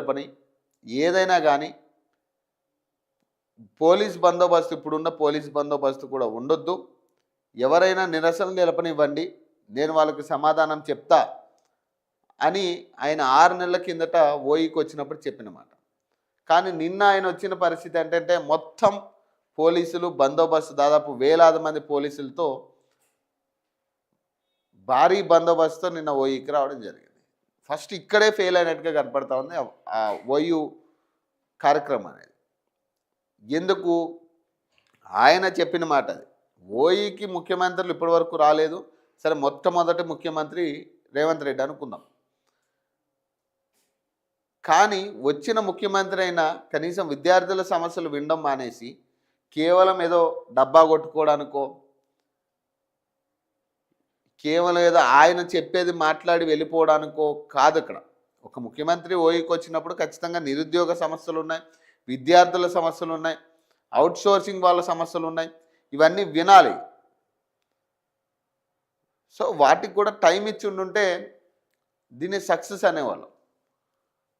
పని. ఏదైనా కానీ పోలీస్ బందోబస్తు ఇప్పుడున్న పోలీస్ బందోబస్తు కూడా ఉండొద్దు. ఎవరైనా నిరసన నిలపనివ్వండి. నేను వాళ్ళకి సమాధానం చెప్తా అని ఆయన ఆరు నెలల కిందట ఓయికి వచ్చినప్పుడు చెప్పినమాట. కానీ నిన్న ఆయన వచ్చిన పరిస్థితి ఏంటంటే మొత్తం పోలీసులు బందోబస్తు దాదాపు వేలాది మంది పోలీసులతో భారీ బందోబస్తుతో నిన్న ఓయికి రావడం జరిగింది. ఫస్ట్ ఇక్కడే ఫెయిల్ అయినట్టుగా కనపడతా ఉంది. ఆ- కార్యక్రమం అనేది. ఎందుకు? ఆయన చెప్పిన మాట అది. ఓయికి ముఖ్యమంత్రులు ఇప్పటివరకు రాలేదు. సరే మొట్టమొదటి ముఖ్యమంత్రి రేవంత్ రెడ్డి అనుకుందాం. కానీ వచ్చిన ముఖ్యమంత్రి అయినా కనీసం విద్యార్థుల సమస్యలు వినడం మానేసి కేవలం ఏదో డబ్బా కొట్టుకోవడానికో కేవలం ఏదో ఆయన చెప్పేది మాట్లాడి వెళ్ళిపోవడానికో కాదు ఇక్కడ ఒక ముఖ్యమంత్రి ఓయికి వచ్చినప్పుడు ఖచ్చితంగా నిరుద్యోగ సమస్యలు ఉన్నాయి విద్యార్థుల సమస్యలు ఉన్నాయి అవుట్ సోర్సింగ్ వాళ్ళ సమస్యలు ఉన్నాయి. ఇవన్నీ వినాలి. సో వాటికి కూడా టైం ఇచ్చి ఉండుంటే దీన్ని సక్సెస్ అనేవాళ్ళం.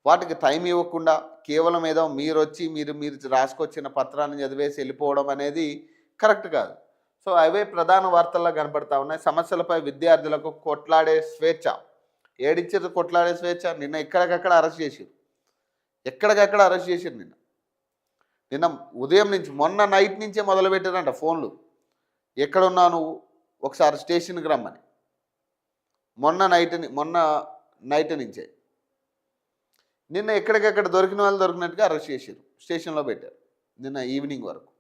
వాటికి టైం ఇవ్వకుండా కేవలం ఏదో మీరు వచ్చి మీరు మీరు రాసుకొచ్చిన పత్రాన్ని చదివేసి వెళ్ళిపోవడం అనేది కరెక్ట్ కాదు. సో అవే ప్రధాన వార్తల్లో కనపడతా ఉన్నాయి. సమస్యలపై విద్యార్థులకు కొట్లాడే స్వేచ్ఛ. ఏడిచ్చారు కొట్లాడే స్వేచ్ఛ? నిన్న ఎక్కడికక్కడ అరెస్ట్ చేసిరు ఎక్కడికక్కడ అరెస్ట్ చేసిరు నిన్న. నిన్న ఉదయం నుంచి మొన్న నైట్ నుంచే మొదలుపెట్టారంట ఫోన్లు. ఎక్కడున్నావు నువ్వు? ఒకసారి స్టేషన్కి రమ్మని. మొన్న నైట్ మొన్న నైట్ నుంచే. నిన్న ఎక్కడికెక్కడ దొరికిన వాళ్ళు దొరికినట్టుగా అరెస్ట్ చేశారు స్టేషన్లో పెట్టారు. నిన్న ఈవినింగ్ వరకు.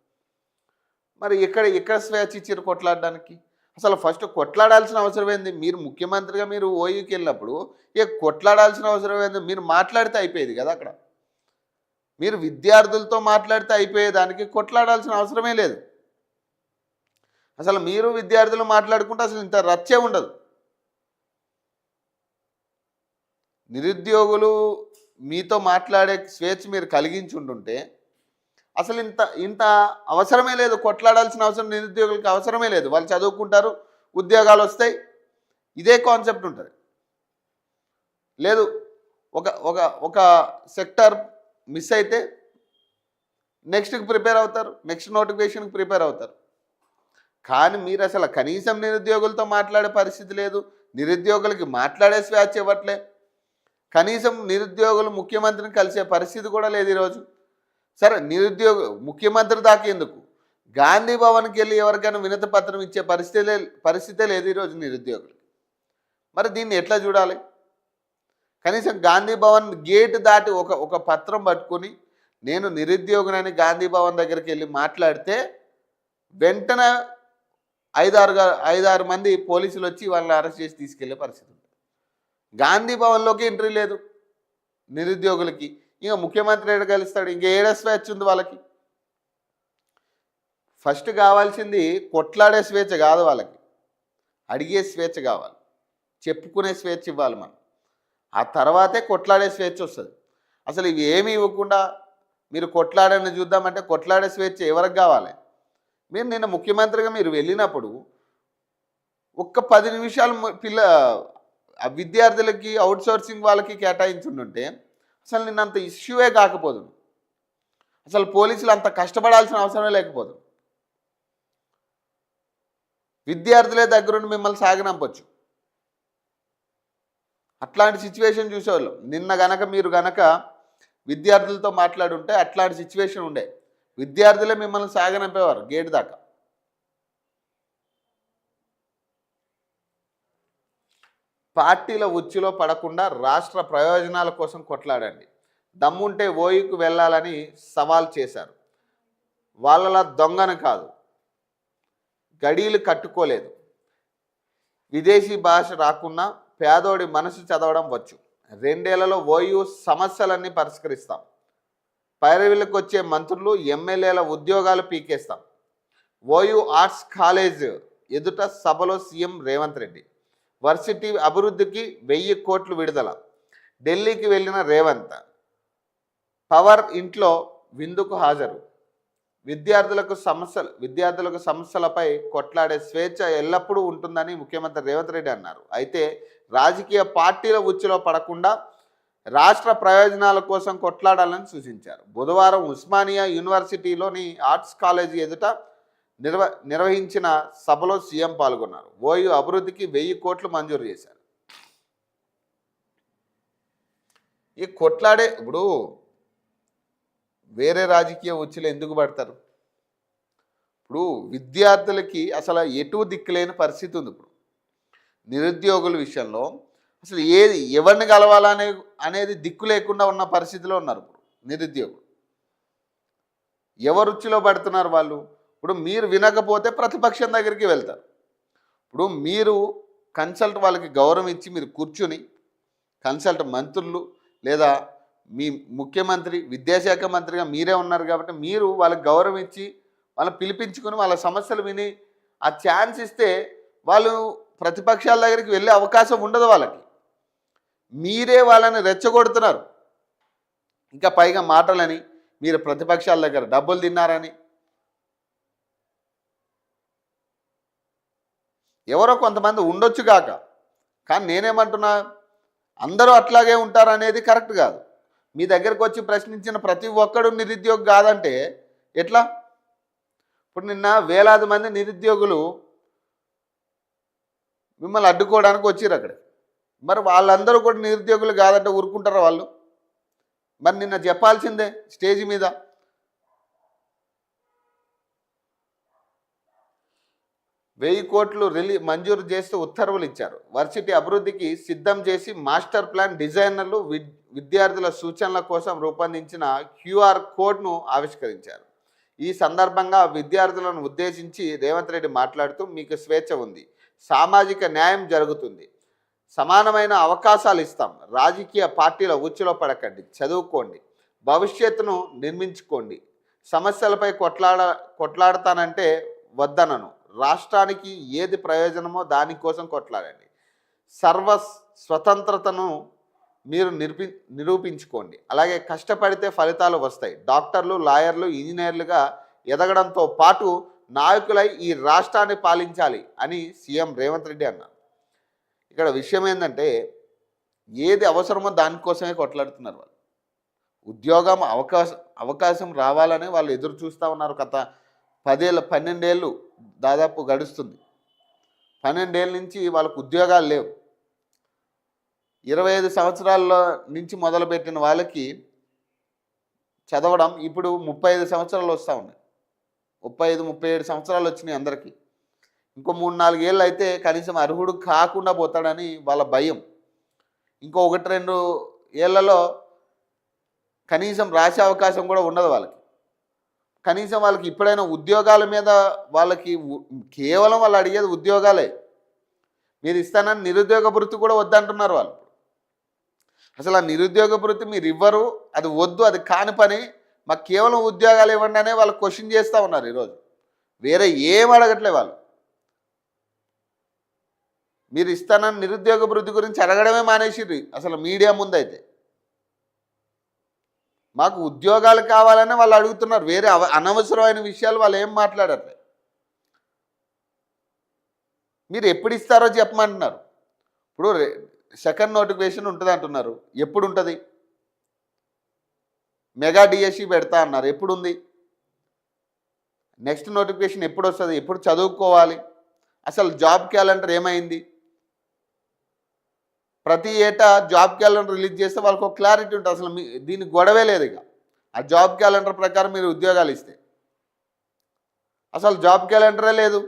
మరి ఎక్కడ ఎక్కడ స్వేచ్ఛ ఇచ్చారు కొట్లాడడానికి? అసలు ఫస్ట్ కొట్లాడాల్సిన అవసరం ఏంది? మీరు ముఖ్యమంత్రిగా మీరు ఓయూకి వెళ్ళినప్పుడు ఇక కొట్లాడాల్సిన అవసరం ఏంది? మీరు మాట్లాడితే అయిపోయేది కదా అక్కడ. మీరు విద్యార్థులతో మాట్లాడితే అయిపోయేదానికి కొట్లాడాల్సిన అవసరమే లేదు. అసలు మీరు విద్యార్థులు మాట్లాడుకుంటే అసలు ఇంత రచ్చే ఉండదు. నిరుద్యోగులు మీతో మాట్లాడే స్వేచ్ఛ మీరు కలిగించి ఉండుంటే అసలు ఇంత ఇంత అవసరమే లేదు. కొట్లాడాల్సిన అవసరం నిరుద్యోగులకు అవసరమే లేదు. వాళ్ళు చదువుకుంటారు ఉద్యోగాలు వస్తాయి. ఇదే కాన్సెప్ట్ ఉంటుంది. లేదు ఒక ఒక ఒక సెక్టర్ మిస్ అయితే నెక్స్ట్కి ప్రిపేర్ అవుతారు నెక్స్ట్ నోటిఫికేషన్కి ప్రిపేర్ అవుతారు. కానీ మీరు అసలు కనీసం నిరుద్యోగులతో మాట్లాడే పరిస్థితి లేదు. నిరుద్యోగులకి మాట్లాడే స్వేచ్ఛ ఇవ్వట్లే. కనీసం నిరుద్యోగులు ముఖ్యమంత్రిని కలిసే పరిస్థితి కూడా లేదు ఈరోజు. సరే నిరుద్యోగ ముఖ్యమంత్రి దాకా ఎందుకు? గాంధీ భవన్కి వెళ్ళి ఎవరికైనా వినతి పత్రం ఇచ్చే పరిస్థితి పరిస్థితే లేదు ఈరోజు నిరుద్యోగులు మరి దీన్ని ఎట్లా చూడాలి? కనీసం గాంధీ భవన్ గేట్ దాటి ఒక ఒక పత్రం పట్టుకొని నేను నిరుద్యోగునని గాంధీ భవన్ దగ్గరికి వెళ్ళి మాట్లాడితే వెంటనే ఐదారు ఐదారు మంది పోలీసులు వచ్చి వాళ్ళని అరెస్ట్ చేసి తీసుకెళ్ళే పరిస్థితి ఉంది గాంధీ భవన్లోకి ఎంట్రీ లేదు నిరుద్యోగులకి. ఇంకా ముఖ్యమంత్రి ఏడ కలుస్తాడు ఇంకా ఏడ స్వేచ్ఛ ఉంది వాళ్ళకి? ఫస్ట్ కావాల్సింది కొట్లాడే స్వేచ్ఛ కాదు వాళ్ళకి. అడిగే స్వేచ్ఛ కావాలి. చెప్పుకునే స్వేచ్ఛ ఇవ్వాలి మనం. ఆ తర్వాతే కొట్లాడే స్వేచ్ఛ వస్తుంది. అసలు ఇవి ఏమి ఇవ్వకుండా మీరు కొట్లాడని చూద్దామంటే కొట్లాడే స్వేచ్ఛ ఎవరికి కావాలి? మీరు నిన్న ముఖ్యమంత్రిగా మీరు వెళ్ళినప్పుడు ఒక్క పది నిమిషాలు పిల్ల ఆ విద్యార్థులకి అవుట్సోర్సింగ్ వాళ్ళకి కేటాయించుంటుంటే అసలు నిన్నంత ఇష్యూవే కాకపోదు. అసలు పోలీసులు అంత కష్టపడాల్సిన అవసరమే లేకపోదు. విద్యార్థులే దగ్గరుండి మిమ్మల్ని సాగనంపచ్చు అట్లాంటి సిచ్యువేషన్ చూసేవాళ్ళు. నిన్న గనక మీరు గనక విద్యార్థులతో మాట్లాడుంటే అట్లాంటి సిచ్యువేషన్ ఉండే. విద్యార్థులే మిమ్మల్ని సాగనంపేవారు గేట్ దాకా. పార్టీల ఉచ్చులో పడకుండా రాష్ట్ర ప్రయోజనాల కోసం కొట్లాడండి. దమ్ముంటే ఓయుకు వెళ్ళాలని సవాల్ చేశారు. వాళ్ళలా దొంగను కాదు. గడీలు కట్టుకోలేదు. విదేశీ భాష రాకున్నా పేదోడి మనసు చదవడం వచ్చు. రెండేళ్ళలో ఓయూ సమస్యలన్నీ పరిష్కరిస్తాం. పైరవీలకు వచ్చే మంత్రులు ఎమ్మెల్యేల ఉద్యోగాలు పీకేస్తాం. ఓయూ ఆర్ట్స్ కాలేజ్ ఎదుట సభలో సీఎం రేవంత్ రెడ్డి. వర్సిటీ అభివృద్ధికి వెయ్యి కోట్లు విడుదల. ఢిల్లీకి వెళ్ళిన రేవంత్ పవర్ ఇంట్లో విందుకు హాజరు. విద్యార్థులకు సమస్యలు విద్యార్థులకు సమస్యలపై కొట్లాడే స్వేచ్ఛ ఎల్లప్పుడూ ఉంటుందని ముఖ్యమంత్రి రేవంత్ రెడ్డి అన్నారు. అయితే రాజకీయ పార్టీల ఉచ్చులో పడకుండా రాష్ట్ర ప్రయోజనాల కోసం కొట్లాడాలని సూచించారు. బుధవారం ఉస్మానియా యూనివర్సిటీలోని ఆర్ట్స్ కాలేజీ ఎదుట నిర్వ నిర్వహించిన సభలో సీఎం పాల్గొన్నారు. ఓయూ అభివృద్ధికి వెయ్యి కోట్లు మంజూరు చేశారు. ఈ కొట్లాడే ఇప్పుడు వేరే రాజకీయ ఉచ్చులు ఎందుకు పడతారు? ఇప్పుడు విద్యార్థులకి అసలు ఎటు దిక్కులేని పరిస్థితి ఉంది ఇప్పుడు. నిరుద్యోగుల విషయంలో అసలు ఏది ఎవరిని కలవాలనే అనేది దిక్కు లేకుండా ఉన్న పరిస్థితిలో ఉన్నారు ఇప్పుడు నిరుద్యోగులు. ఎవరు ఉచ్చులో పడుతున్నారు వాళ్ళు? ఇప్పుడు మీరు వినకపోతే ప్రతిపక్షం దగ్గరికి వెళ్తారు. ఇప్పుడు మీరు కన్సల్ట్ వాళ్ళకి గౌరవం ఇచ్చి మీరు కూర్చుని కన్సల్ట్ మంత్రులు లేదా మీ ముఖ్యమంత్రి విద్యాశాఖ మంత్రిగా మీరే ఉన్నారు కాబట్టి మీరు వాళ్ళకి గౌరవం ఇచ్చి వాళ్ళని పిలిపించుకుని వాళ్ళ సమస్యలు విని ఆ ఛాన్స్ ఇస్తే వాళ్ళు ప్రతిపక్షాల దగ్గరికి వెళ్ళే అవకాశం ఉండదు వాళ్ళకి. మీరే వాళ్ళని రెచ్చగొడుతున్నారు. ఇంకా పైగా మాటలని మీరు ప్రతిపక్షాల దగ్గర డబ్బులు తిన్నారని ఎవరో కొంతమంది ఉండొచ్చు కాక కానీ నేనేమంటున్నా అందరూ అట్లాగే ఉంటారు అనేది కరెక్ట్ కాదు. మీ దగ్గరకు వచ్చి ప్రశ్నించిన ప్రతి ఒక్కడు నిరుద్యోగి కాదంటే ఎట్లా? ఇప్పుడు నిన్న వేలాది మంది నిరుద్యోగులు మిమ్మల్ని అడ్డుకోవడానికి వచ్చారు అక్కడ. మరి వాళ్ళందరూ కూడా నిరుద్యోగులు కాదంటే ఊరుకుంటారా వాళ్ళు? మరి నిన్న చెప్పాల్సిందే స్టేజ్ మీద. వెయ్యి కోట్లు రిలీ మంజూరు చేస్తూ ఉత్తర్వులు ఇచ్చారు. వర్సిటీ అభివృద్ధికి సిద్ధం చేసి మాస్టర్ ప్లాన్ డిజైనర్లు విద్ విద్యార్థుల సూచనల కోసం రూపొందించిన క్యూఆర్ కోడ్ను ఆవిష్కరించారు. ఈ సందర్భంగా విద్యార్థులను ఉద్దేశించి రేవంత్ రెడ్డి మాట్లాడుతూ మీకు స్వేచ్ఛ ఉంది సామాజిక న్యాయం జరుగుతుంది సమానమైన అవకాశాలు ఇస్తాం రాజకీయ పార్టీల ఉచ్చులో పడకండి చదువుకోండి భవిష్యత్తును నిర్మించుకోండి సమస్యలపై కొట్లాడ కొట్లాడతానంటే వద్దనను. రాష్ట్రానికి ఏది ప్రయోజనమో దానికోసం కొట్లాడండి. సర్వ స్వతంత్రతను మీరు నిరూపి నిరూపించుకోండి. అలాగే కష్టపడితే ఫలితాలు వస్తాయి. డాక్టర్లు లాయర్లు ఇంజనీర్లుగా ఎదగడంతో పాటు నాయకులై ఈ రాష్ట్రాన్ని పాలించాలి అని సీఎం రేవంత్ రెడ్డి అన్నారు. ఇక్కడ విషయం ఏంటంటే ఏది అవసరమో దానికోసమే కొట్లాడుతున్నారు వాళ్ళు. ఉద్యోగం అవకాశం అవకాశం రావాలని వాళ్ళు ఎదురు చూస్తూ ఉన్నారు. గత పదేళ్ళు పన్నెండేళ్ళు దాదాపు గడుస్తుంది. పన్నెండేళ్ళ నుంచి వాళ్ళకు ఉద్యోగాలు లేవు. ఇరవై ఐదు సంవత్సరాల్లో నుంచి మొదలుపెట్టిన వాళ్ళకి చదవడం ఇప్పుడు ముప్పై ఐదు సంవత్సరాలు వస్తూ ఉన్నాయి. ముప్పై ఐదు ముప్పై ఏడు సంవత్సరాలు వచ్చినాయి అందరికీ. ఇంకో మూడు నాలుగేళ్ళు అయితే కనీసం అర్హుడు కాకుండా పోతాడని వాళ్ళ భయం. ఇంకో ఒకటి రెండు ఏళ్ళలో కనీసం రాసే అవకాశం కూడా ఉండదు వాళ్ళకి. కనీసం వాళ్ళకి ఇప్పుడైనా ఉద్యోగాల మీద వాళ్ళకి కేవలం వాళ్ళు అడిగేది ఉద్యోగాలే. మీరు ఇస్తానని నిరుద్యోగ వృత్తి కూడా వద్దంటున్నారు వాళ్ళు. అసలు ఆ నిరుద్యోగ వృత్తి మీరు ఇవ్వరు అది వద్దు అది కాని పని. మాకు కేవలం ఉద్యోగాలు ఇవ్వండి అనే వాళ్ళు క్వశ్చన్ చేస్తూ ఉన్నారు ఈరోజు. వేరే ఏం అడగట్లే వాళ్ళు. మీరు ఇస్తానని నిరుద్యోగ వృద్ధి గురించి అడగడమే మానేసిర్రు. అసలు మీడియా ముందైతే. మాకు ఉద్యోగాలు కావాలని వాళ్ళు అడుగుతున్నారు. వేరే అవ అనవసరమైన విషయాలు వాళ్ళు ఏం మాట్లాడట్లే. మీరు ఎప్పుడు ఇస్తారో చెప్పమంటున్నారు. ఇప్పుడు సెకండ్ నోటిఫికేషన్ ఉంటుంది అంటున్నారు. ఎప్పుడు ఉంటుంది మెగా డిఎస్సి పెడతా అన్నారు. ఎప్పుడు ఉంది నెక్స్ట్ నోటిఫికేషన్ ఎప్పుడు వస్తుంది ఎప్పుడు చదువుకోవాలి? అసలు జాబ్ క్యాలెండర్ ఏమైంది? ప్రతి ఏటా జాబ్ క్యాలెండర్ రిలీజ్ చేస్తే వాళ్ళకి ఒక క్లారిటీ ఉంటుంది. అసలు మీ దీనికి గొడవే లేదు ఇక. ఆ జాబ్ క్యాలెండర్ ప్రకారం మీరు ఉద్యోగాలు ఇస్తే. అసలు జాబ్ క్యాలెండరే లేదు.